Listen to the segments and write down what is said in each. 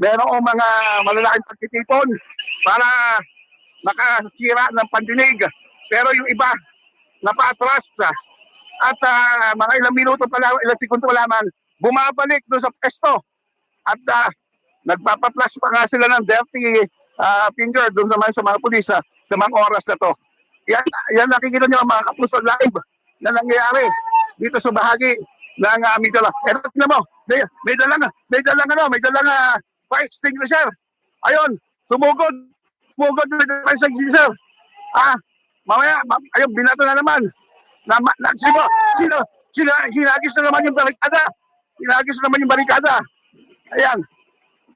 merong mga malalaking pagtitipon para makasira ng pandinig. Pero yung iba, napaatras at ah, mga ilang minuto pa lang, ilang segundo pa lamang, bumabalik doon sa pesto. At ah, nagpapaplas pa nga sila ng dirty ah, finger doon naman sa mga pulis ah, sa mga oras na to. Yan, yan nakikita niyo mga kapuso live na nangyayari dito sa bahagi ng aming dala. Pero tingnan mo, may, may dalang, may dalang ano, may dalang ah, fire extinguisher. Ayun, tumugod. Tumugod na fire extinguisher. Ah, mamaya, ma- ayun, binato na naman. Na, na, sino, sino, sino, hinagis na naman yung barikada. Hinagis na naman yung barikada. Ayan,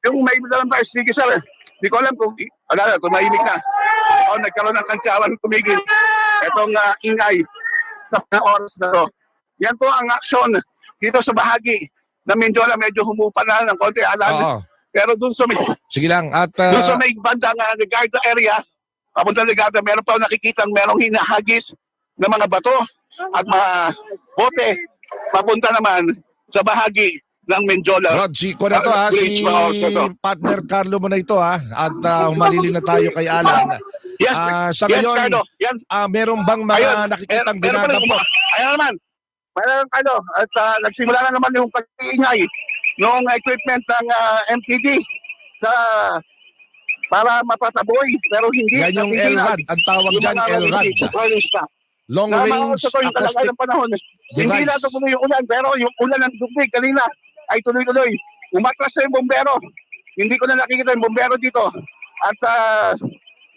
yung may dalang fire extinguisher. Hindi ko alam kung, wala na, tumahimik na. O, nagkaroon ng kantsawan tumigil. Itong ah, ingay sa mga oras na to. Yan po ang aksyon dito sa bahagi na Mindiola medyo humupa na ng konti alam. Oo. Pero dun sa may, Sige lang. At ah, dun sa may bandang uh, Ligarda area, papunta Ligarda, meron pa nakikita merong hinahagis ng mga bato at mga bote papunta naman sa bahagi ng Mindiola. Rod, si ko na to ha, Bridge, si partner Carlo mo na ito ha. At uh, humalili na tayo kay Alan. Yes, Ah, sa yes, ngayon, Carlo. Yan, ah, meron bang mga Ayun, nakikitang rin ginagawa? Ayan naman. Meron ano, at ah, nagsimula na naman yung pag-iingay ng equipment ng ah, MPD sa para mapataboy pero hindi Yan yung hindi LRAD. Ang tawag mga LRAD. Long Na Range talaga Acoustic ng panahon. Hindi Device. na tumuloy yung ulan pero yung ulan ng tubig kanina ay tuloy-tuloy. Umatras na yung bombero. Hindi ko na nakikita yung bombero dito. At ah,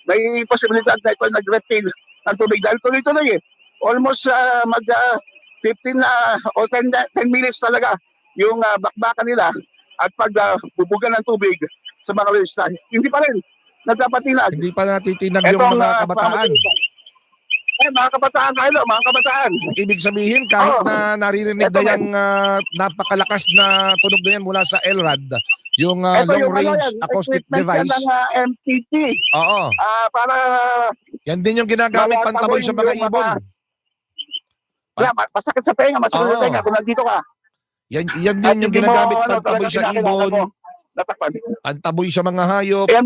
may posibilidad na ito nag-refill ng tubig dahil tuloy-tuloy eh. Almost ah, mag ah, 15 na o 10, na- 10 minutes talaga yung ah, bakbakan nila at pag ah, bubugan ng tubig sa mga resistan. Hindi pa rin nagpapatinag. Hindi pa natitinag yung Etong, mga ah, kabataan. pamamagitan. Eh, mga kabataan tayo, mga kabataan. Ibig sabihin, kahit Oo. na naririnig na yung ah, napakalakas na tunog na yan mula sa LRAD, yung ah, Ito long yung ano range yan, acoustic device, ng ah, MPT oo, ah, para yan din yung ginagamit Mga pantaboy sa mga yung ibon. mga- ma- masakit sa tenga, masakit sa tenga kung nandito ka. Yan, yan At din yung hindi mo, ginagamit ano, pantaboy sa ibon, mo. Natakpan. pantaboy sa mga hayop, Ayan,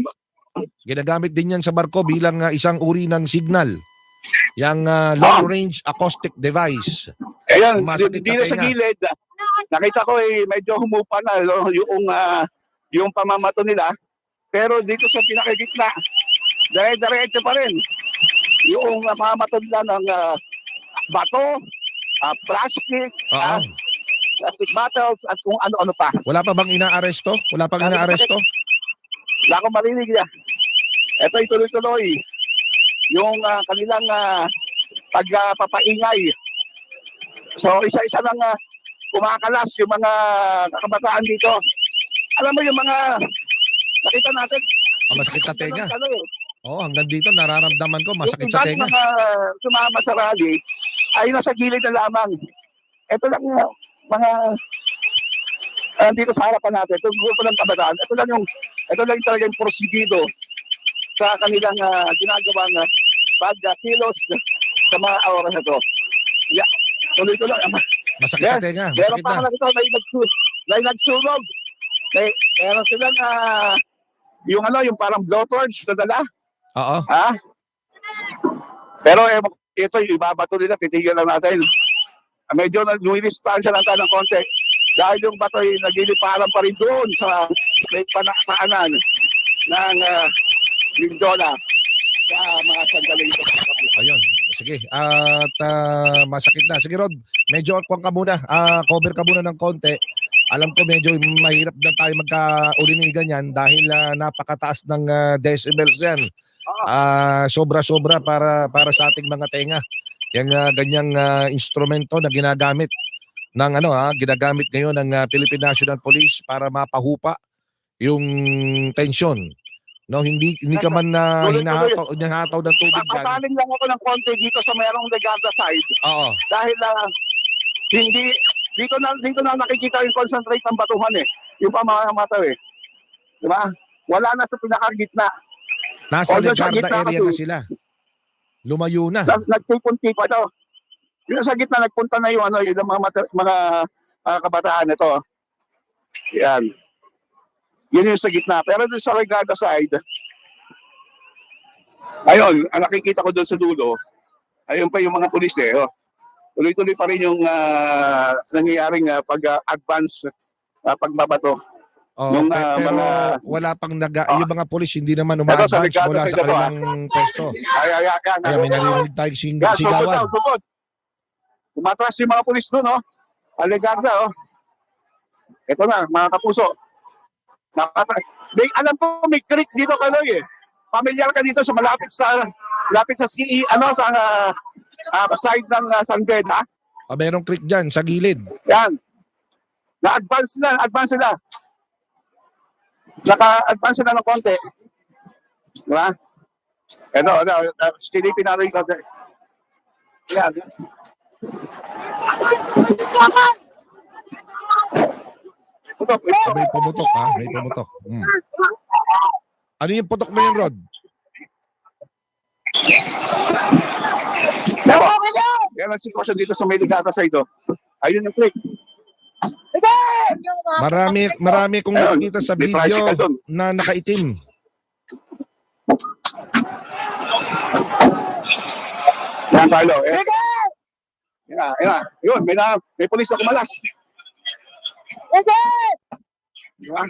ginagamit din yan sa barko bilang ah, isang uri ng signal. Yung ah, long range acoustic device. ayan, Masakit di- sa dito sa tenga. gilid, nakita ko eh, medyo humupa na yung, ah, yung pamamato nila. Pero dito sa pinakagitna, dire-diretso pa rin. Yung uh, pamamato nila ng ah, bato, ah, plastic, Oo. Plastic bottles, at kung ano-ano pa. Wala pa bang inaaresto? Wala pang inaaresto? Wala akong marinig niya. Ito ay tuloy-tuloy. Yung ah, kanilang uh, pagpapaingay. so isa-isa lang ah, kumakalas yung mga kabataan dito. Alam mo yung mga nakita natin. Ah, masakit sa tenga. Ano, eh, Oo, hanggang dito nararamdaman ko masakit yung sa tenga. mga sumama sa rally ay nasa gilid na lamang. Ito lang yung mga ah, dito sa harapan natin. Ito yung grupo ng kabataan. Ito lang yung ito lang talaga yung porsigido sa kanilang uh, ginagawang uh, pagkilos sa mga oras na to. Yeah. Tuloy-tuloy. Masakit sa Yes, tenga. Meron Masakit pa na. nga ito, may, nagsu may nagsunog. May, meron silang ah, yung ano, yung parang blowtorch na dala. Oo. Ha? Pero eh, ito, yung ibabato nila, titigil lang natin. Ah, Medyo na lumilistansya lang tayo ng konti. Dahil yung bato ay nagliliparan pa rin doon sa may panakaanan ng uh, Mindona sa mga sandali ito. Ayun. Sige. At ah, masakit na. Sige Rod, medyo kwan ka muna. Ah, cover ka muna ng konti. Alam ko medyo mahirap na tayo magkaulinigan yan dahil ah, napakataas ng ah, decibels yan. Ah, sobra-sobra para para sa ating mga tenga. Yung ah, ganyang ah, instrumento na ginagamit ng ano ha, ginagamit ngayon ng ah, Philippine National Police para mapahupa yung tension. No, hindi hindi ka man na Tuloy-tuloy. hinahataw, hinahataw ng tubig diyan. Papaling lang ako ng konti dito sa mayroong Legazza side Oo. dahil ah, hindi dito na dito na nakikita yung concentrate ng batuhan eh. Yung pamamato eh. Di ba? Wala na sa pinakagitna. Nasa gitna area na sila. Lumayo na. Nag- Nagtipon-tipo daw. Yung sa gitna nagpunta na yung ano yung mga mata- mga ah, kabataan ito. Yan. Yun yung sa gitna. Pero doon sa Regatta side, ayun, ang nakikita ko doon sa dulo, ayun pa yung mga pulis eh. Oh. Tuloy-tuloy pa rin yung ah, nangyayaring ah, pag-advance, uh, pagbabato. Pe- ah, pero mga- wala pang naga, Ah. yung mga pulis hindi naman sa uma-advance Ligado mula sa sa kanilang pwesto. Ay, ay, ay, ay, Kaya may narinig tayong sing- sugod sigawan. daw, sugod. Tumatras yung mga pulis doon, oh. Alegarda, oh. Ito na, mga kapuso. Nakatras. May, alam ko, may creek dito, Kaloy, eh. Pamilyar ka dito sa malapit sa malapit sa CE, ano, sa ah, ah, side ng uh, San Beda. Ah, merong creek dyan sa gilid. Yan. Na-advance na, advance na. Naka-advance na ng konti. Diba? Ito, ito, uh, silipin natin ito. Yan. Ito, ito. Ah, may pumutok ha, may pumutok. Hmm. Ano yung putok na yun, Rod? Diba? Yan ang sitwasyon dito sa Meligata sa ito. Ayun yung click. Marami, marami kong Ayun, nakikita sa video na nakaitim. Yan, Carlo. Eh. Yan na, yan na. Yun, may, na, may polis na kumalas. Diba?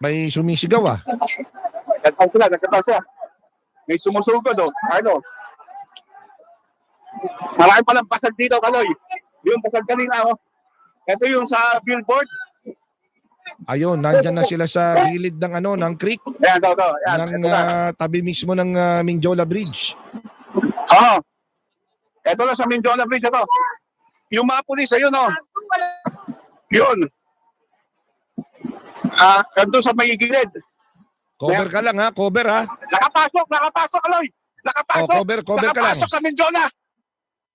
May sumisigaw ah. Nagkataw sila, nagkataw sila. May sumusugod, oh. Ano? Marami palang pasag dito, Kaloy. Yung pasag kanina, oh. Ito yung sa billboard. Ayun, nandyan na sila sa gilid ng ano, ng creek, Ayan, ito, ito. Ayan, ng ito na. ah, tabi mismo ng ah, Mingjola Bridge. Oo. Ito na sa Mindona Bridge, ito. Yung mga pulis, ayun, oh. Yun. Ah, andun sa may gilid. Cover ka lang ha, cover ha. Nakapasok, nakapasok, Aloy. Oh, Nakapasok. cover, cover ka lang. Nakapasok sa Mindona.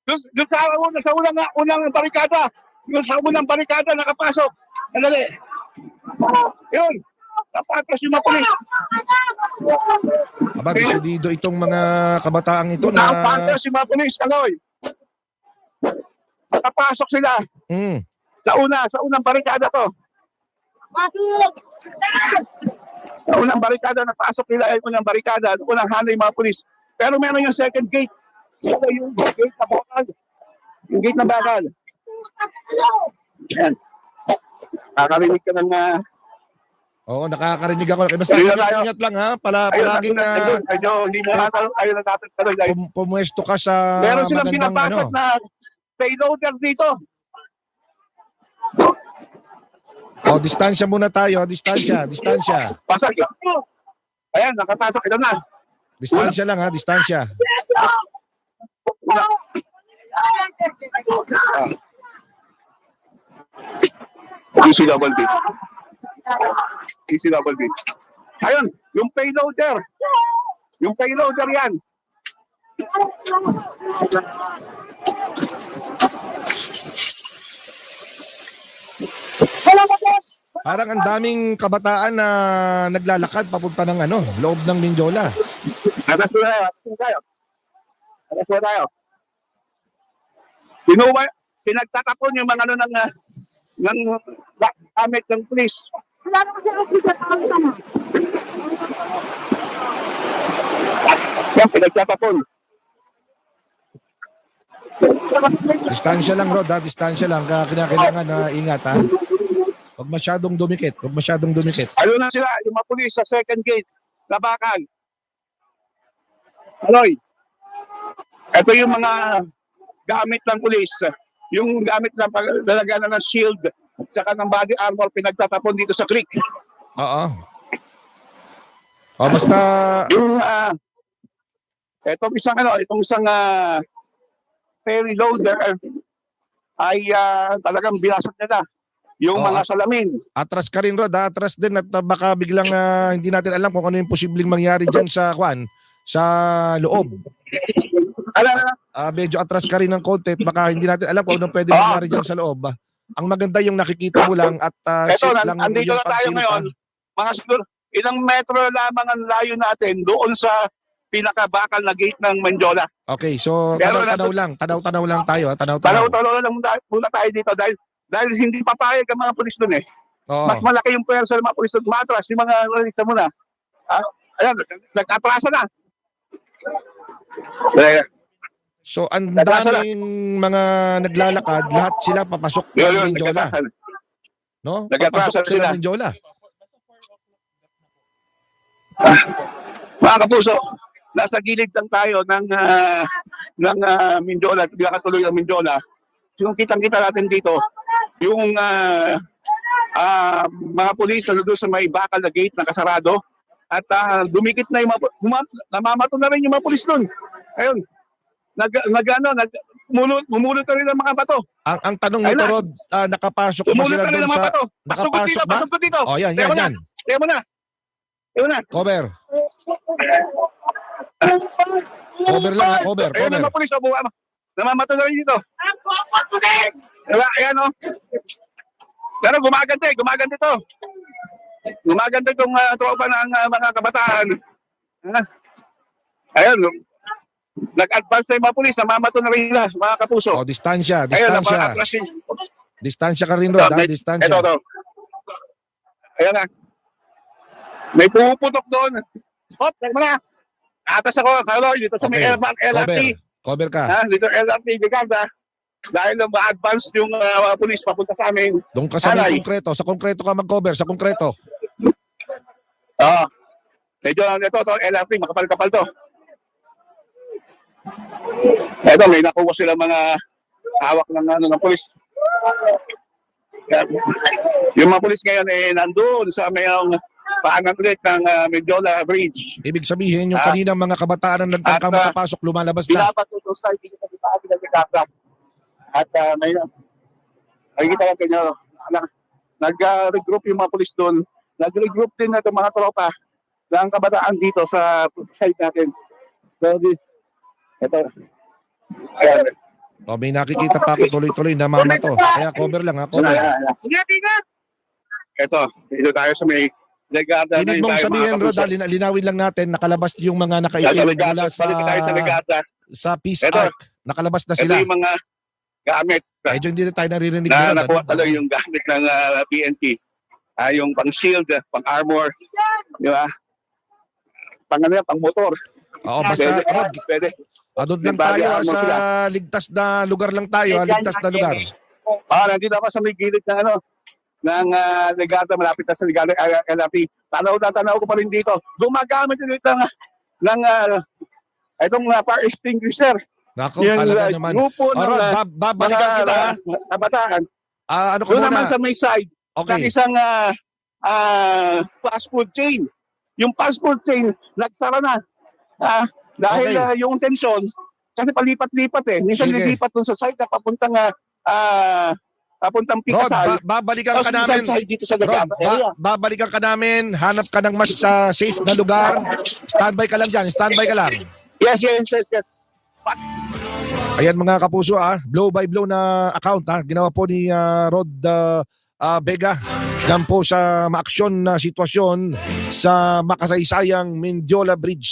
Doon, doon sa, una, sa unang, unang barikada. Doon sa unang barikada, nakapasok. Andali. Yun. Napatras yung mga pulis. Aba, desidido itong mga kabataang ito na Nakapatras yung mga pulis, Aloy. Nakapasok sila. mm, Sa una, sa unang barikada to. Sa unang barikada, napasok nila ay unang barikada, unang hanay mga pulis. Pero meron yung second gate. Ito yung gate na bakal. Yung gate na bakal. Yan. Nakakarinig ka ng uh, Oo, nakakarinig ako. Basta Ayun na ingat lang ha. Pala, ayun, palaging ayun, ah, ayun, ayun, hindi mo natin, ayun na natin tuloy. Dahil pum- pumwesto ka sa Meron silang binabasag ano. na payloader dito. O, distansya muna tayo. Distansya, distansya. Pasag. Ayan, nakapasok. Ito na. Distansya lang ha, distansya. Easy double B. Easy double B. Ayun, yung payloader. Yung payloader yan. Parang ang daming kabataan na naglalakad papunta ng ano, loob ng Mindiola. Atas na tayo. Atas na tayo. Atas na tayo. Pinuwa, pinagtatapon yung mga ano ng, ah, ng ga- gamit ng police. Yan, pinagtatapon. Distansya lang, Rod, ha? Distansya lang. Kaya kinakailangan na ingat, ha? Huwag masyadong dumikit. Huwag masyadong dumikit. Ayun na sila, yung mga pulis sa second gate, labakan. Aloy, ito yung mga gamit ng pulis. Yung gamit ng paglalagyan ng shield at ng body armor pinagtatapon dito sa creek. Oo. O, basta, Yung ah itong isang ano, itong isang ah, ferry loader ay ah, talagang binasag nila yung Oo, mga salamin. atras ka rin, Rod? Atras din at uh, baka biglang ah, hindi natin alam kung ano yung posibleng mangyari dyan sa, kwan, sa loob. Ala, ala, Ah, medyo atras ka rin ng konti at baka hindi natin alam kung ano pwede Ah. mangyari dyan sa loob. ah. Ang maganda yung nakikita mo lang at uh, Eto, safe nan- lang yung andito na tayo ngayon. ah. mga siguro ilang metro lamang ang layo natin doon sa pinakabakal na gate ng Manjola. Okay, so tanaw-tanaw lang, tanaw-tanaw lang tayo, ah, tanaw-tanaw. Tanaw-tanaw lang muna, muna tayo dito dahil dahil hindi papayag ang mga pulis doon eh. Oo. Mas malaki yung pwersa ng mga pulis doon. Matras, yung mga realista mo na. Ah, ayan, nag-atrasa na. Eh, So ang daming mga naglalakad, lahat sila papasok yun, ng yun, Mindiola, nag-atrasa. no? Papasok sila sila. ng Mindiola. Mga kapuso, nasa gilid lang tayo ng ah, ng uh, Mindiola, katuloy ng Mindiola. Yung kitang-kita natin dito, yung ah, ah, mga pulis na doon sa may bakal na gate na kasarado at ah, dumikit na yung mga, pu- huma- namamato na rin yung mga pulis doon. Ayun, nag, nag, ano, nag, mumulot, mumulot na rin ang mga bato. Ang, ang tanong Ayun nito. Rod, ah, nakapasok ba sila doon sa... bato. Dito, nakapasok ba? pasok ko dito. Oh, yan, yan, na. yan. Kaya mo na. Mo na. Cover. Cover lang, ha? cover, Ayun cover. ang mga pulis, oh, buwa. Namamato na rin dito. Diba? Ayan, oh. Pero gumaganda eh, gumaganda to. Gumaganda itong uh, tropa ng ah, mga kabataan. Ah. Ayun. Nag-advance na yung mga pulis, namamato na rin nila, mga kapuso. Oh, distansya, Ayun, distansya. napaka-atras yun. Distansya ka rin, Rod, ha? Distansya. Ito, ito. Ayan na. May puputok doon. Hop, teka mo na. Atas ako, Carlo, dito sa may Okay. LRT. LRT. Cover ka. Ha, dito LRT, Jakarta. Dahil na ma-advance yung uh, mga pulis papunta sa amin. Doon ka sa may Alay. konkreto. Sa konkreto ka mag-cover, sa konkreto. Oo. medyo ano ito, ito, LRT, makapal-kapal to. Ito, may nakuha sila mga hawak ng ano ng pulis. Yung mga pulis ngayon eh nandoon sa mayong paanan ulit ng uh, Medjola Bridge. Ibig sabihin, yung Ah. kaninang mga kabataan na nagtangkang At, ah, makapasok, lumalabas na. Binabat ito sa hindi sa paanan ng Jakarta. At uh, may nakikita natin nyo, na- nag-regroup yung mga pulis doon. Nag-regroup din na mga tropa ng kabataan dito sa side natin. So, ito. Ayan. O, may nakikita pa ako tuloy-tuloy na mama to. Kaya cover lang ha, cover. Ito, dito tayo sa may Legata. Hindi mong sabihin, Rod, lina- linawin lang natin, nakalabas yung mga nakaitim mula sa, tayo sa Legata. sa Peace Ito. Ark. Nakalabas na Ito sila. yung mga gamit Medyo hindi na tayo naririnig na Rod, nakuha talaga yung gamit ng ah, PNP. Ah, yung pang shield, pang armor, di ba? Pang ano yan, pang motor. Oo, basta, Pwede, Rod, pwede. Ah, doon lang tayo ah, armor sa sila. ligtas na lugar lang tayo, ah, ligtas na lugar. Ah, nandito ako sa may gilid ng ano, ng uh, Legata, malapit na sa Legata uh, LRT. Tanaw na tanaw ko pa rin dito. Gumagamit din ito ng, ng uh, itong uh, fire extinguisher. Nako, yung talaga uh, naman. grupo Oh, ng Rod, uh, ba- babalikan mga kita. ha? uh, kabataan. Ah, ano ko Doon naman muna? sa may side, ng Okay. isang uh, uh, fast food chain. Yung fast food chain, nagsara na. Ah, dahil Okay. uh, yung tensyon, kasi palipat-lipat eh. Minsan Sige. lilipat dun sa side na papuntang uh, ah, papuntang Rod, Pikasal. ba- babalikan ka namin. side dito sa Rod, Legata area. ba- babalikan ka namin. Hanap ka ng mas sa safe na lugar. Standby ka lang dyan. Standby ka lang. Yes, yes, yes, yes. Ayan mga kapuso ah, blow by blow na account ah, ginawa po ni ah, Rod ah, ah, Vega dyan po sa maaksyon na sitwasyon sa makasaysayang Mendiola Bridge.